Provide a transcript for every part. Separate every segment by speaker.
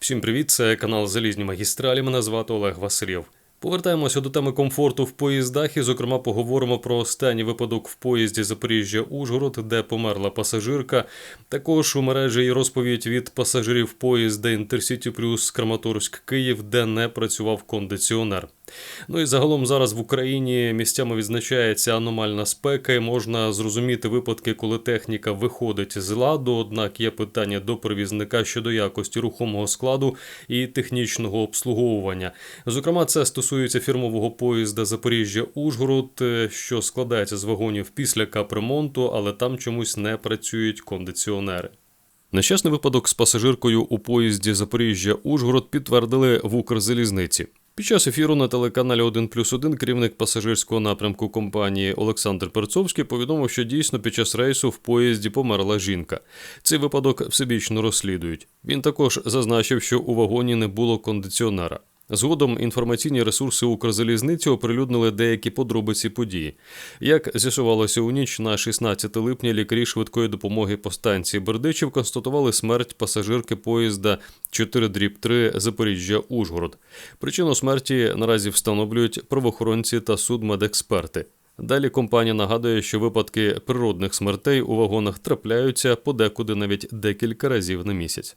Speaker 1: Всім привіт! Це канал Залізні магістралі. Мене звати Олег Васильєв. Повертаємося до теми комфорту в поїздах і, зокрема, поговоримо про останній випадок в поїзді Запоріжжя Ужгород, де померла пасажирка. Також у мережі є розповідь від пасажирів поїзда Інтерсіті Плюс Краматорськ Київ, де не працював кондиціонер. Ну і загалом зараз в Україні місцями відзначається аномальна спека, і можна зрозуміти випадки, коли техніка виходить з ладу. Однак є питання до перевізника щодо якості рухомого складу і технічного обслуговування. Зокрема, це стосується фірмового поїзда Запоріжжя Ужгород, е, що складається з вагонів після капремонту, але там чомусь не працюють кондиціонери. Нещасний випадок з пасажиркою у поїзді Запоріжжя Ужгород підтвердили в Укрзалізниці. Під час ефіру на телеканалі 1 плюс 1 керівник пасажирського напрямку компанії Олександр Перцовський повідомив, що дійсно під час рейсу в поїзді померла жінка. Цей випадок всебічно розслідують. Він також зазначив, що у вагоні не було кондиціонера. Згодом інформаційні ресурси Укрзалізниці оприлюднили деякі подробиці події. Як з'ясувалося у ніч на 16 липня, лікарі швидкої допомоги по станції Бердичів констатували смерть пасажирки поїзда 4 дріб 3 Запоріжжя Ужгород. Причину смерті наразі встановлюють правоохоронці та судмедексперти. Далі компанія нагадує, що випадки природних смертей у вагонах трапляються подекуди навіть декілька разів на місяць.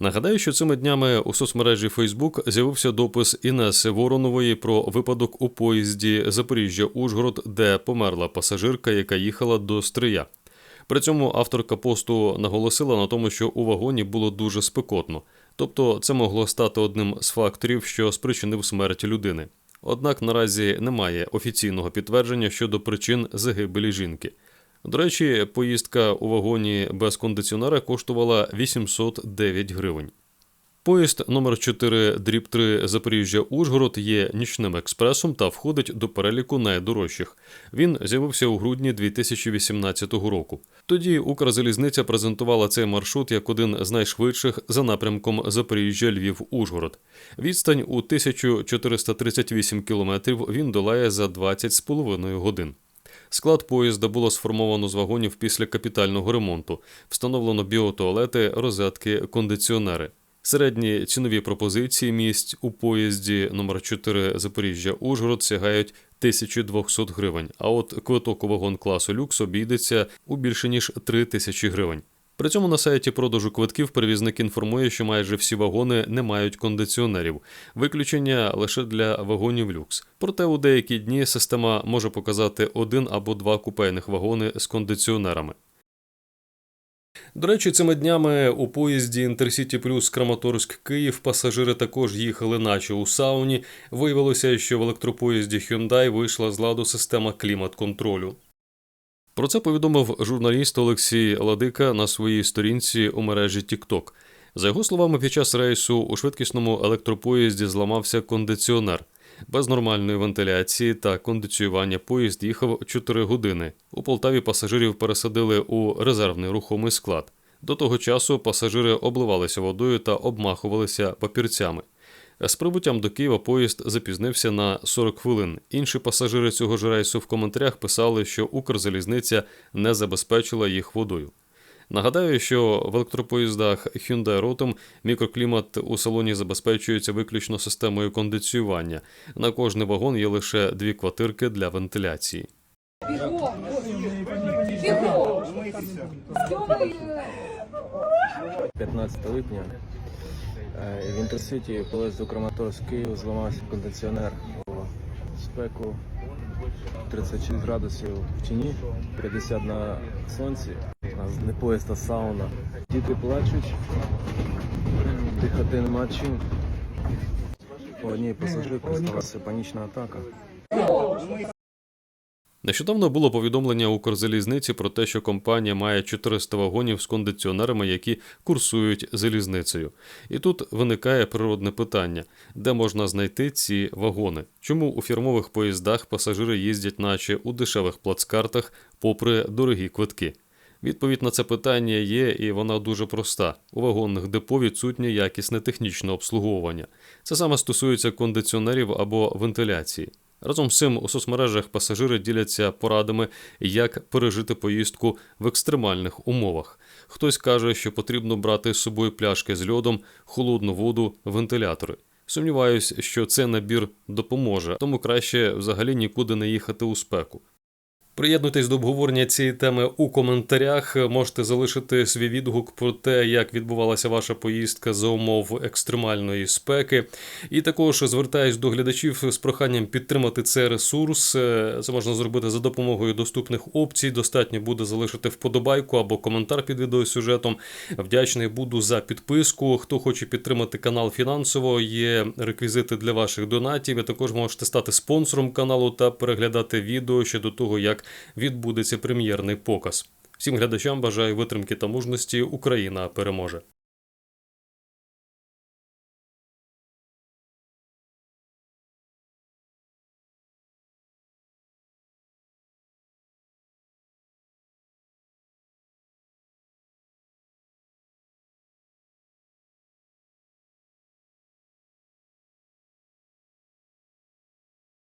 Speaker 1: Нагадаю, що цими днями у соцмережі Facebook з'явився допис Інеси Воронової про випадок у поїзді Запоріжжя Ужгород, де померла пасажирка, яка їхала до Стрия. При цьому авторка посту наголосила на тому, що у вагоні було дуже спекотно, тобто це могло стати одним з факторів, що спричинив смерть людини. Однак наразі немає офіційного підтвердження щодо причин загибелі жінки. До речі, поїздка у вагоні без кондиціонера коштувала 809 гривень. Поїзд номер 4 дріб 3 Запоріжжя Ужгород є нічним експресом та входить до переліку найдорожчих. Він з'явився у грудні 2018 року. Тоді Укрзалізниця презентувала цей маршрут як один з найшвидших за напрямком Запоріжжя Львів Ужгород. Відстань у 1438 кілометрів він долає за 20,5 годин. Склад поїзда було сформовано з вагонів після капітального ремонту. Встановлено біотуалети, розетки, кондиціонери. Середні цінові пропозиції місць у поїзді номер 4 Запоріжжя Ужгород сягають 1200 гривень. А от квиток у вагон класу люкс обійдеться у більше ніж 3000 гривень. При цьому на сайті продажу квитків перевізник інформує, що майже всі вагони не мають кондиціонерів, виключення лише для вагонів люкс. Проте у деякі дні система може показати один або два купейних вагони з кондиціонерами. До речі, цими днями у поїзді Інтерсіті Плюс Краматорськ Київ пасажири також їхали, наче у сауні. Виявилося, що в електропоїзді Hyundai вийшла з ладу система клімат-контролю. Про це повідомив журналіст Олексій Ладика на своїй сторінці у мережі TikTok. За його словами, під час рейсу у швидкісному електропоїзді зламався кондиціонер. Без нормальної вентиляції та кондиціювання поїзд їхав 4 години. У Полтаві пасажирів пересадили у резервний рухомий склад. До того часу пасажири обливалися водою та обмахувалися папірцями. З прибуттям до Києва поїзд запізнився на 40 хвилин. Інші пасажири цього ж рейсу в коментарях писали, що Укрзалізниця не забезпечила їх водою. Нагадаю, що в електропоїздах Hyundai Rotem мікроклімат у салоні забезпечується виключно системою кондиціювання. На кожний вагон є лише дві квартирки для вентиляції.
Speaker 2: Бігом! Бігом! Що ви? е,
Speaker 3: 15 липня в Інтерситі поїзд до Краматорськ зламався кондиціонер у спеку 36 градусів в тіні, 50 на сонці. У нас не поїзд, а сауна. Діти плачуть, дихати нема чим. У одній пасажирки сталася панічна атака.
Speaker 1: Нещодавно було повідомлення Укрзалізниці про те, що компанія має 400 вагонів з кондиціонерами, які курсують залізницею. І тут виникає природне питання: де можна знайти ці вагони? Чому у фірмових поїздах пасажири їздять, наче у дешевих плацкартах, попри дорогі квитки? Відповідь на це питання є, і вона дуже проста. У вагонних депо відсутнє якісне технічне обслуговування. Це саме стосується кондиціонерів або вентиляції. Разом з цим у соцмережах пасажири діляться порадами, як пережити поїздку в екстремальних умовах. Хтось каже, що потрібно брати з собою пляшки з льодом, холодну воду, вентилятори. Сумніваюсь, що цей набір допоможе, тому краще взагалі нікуди не їхати у спеку. Приєднуйтесь до обговорення цієї теми у коментарях. Можете залишити свій відгук про те, як відбувалася ваша поїздка за умов екстремальної спеки. І також звертаюсь до глядачів з проханням підтримати цей ресурс. Це можна зробити за допомогою доступних опцій. Достатньо буде залишити вподобайку або коментар під відеосюжетом. Вдячний буду за підписку. Хто хоче підтримати канал фінансово, є реквізити для ваших донатів. Ви також можете стати спонсором каналу та переглядати відео щодо того, як відбудеться прем'єрний показ. Всім глядачам бажаю витримки та мужності. Україна переможе.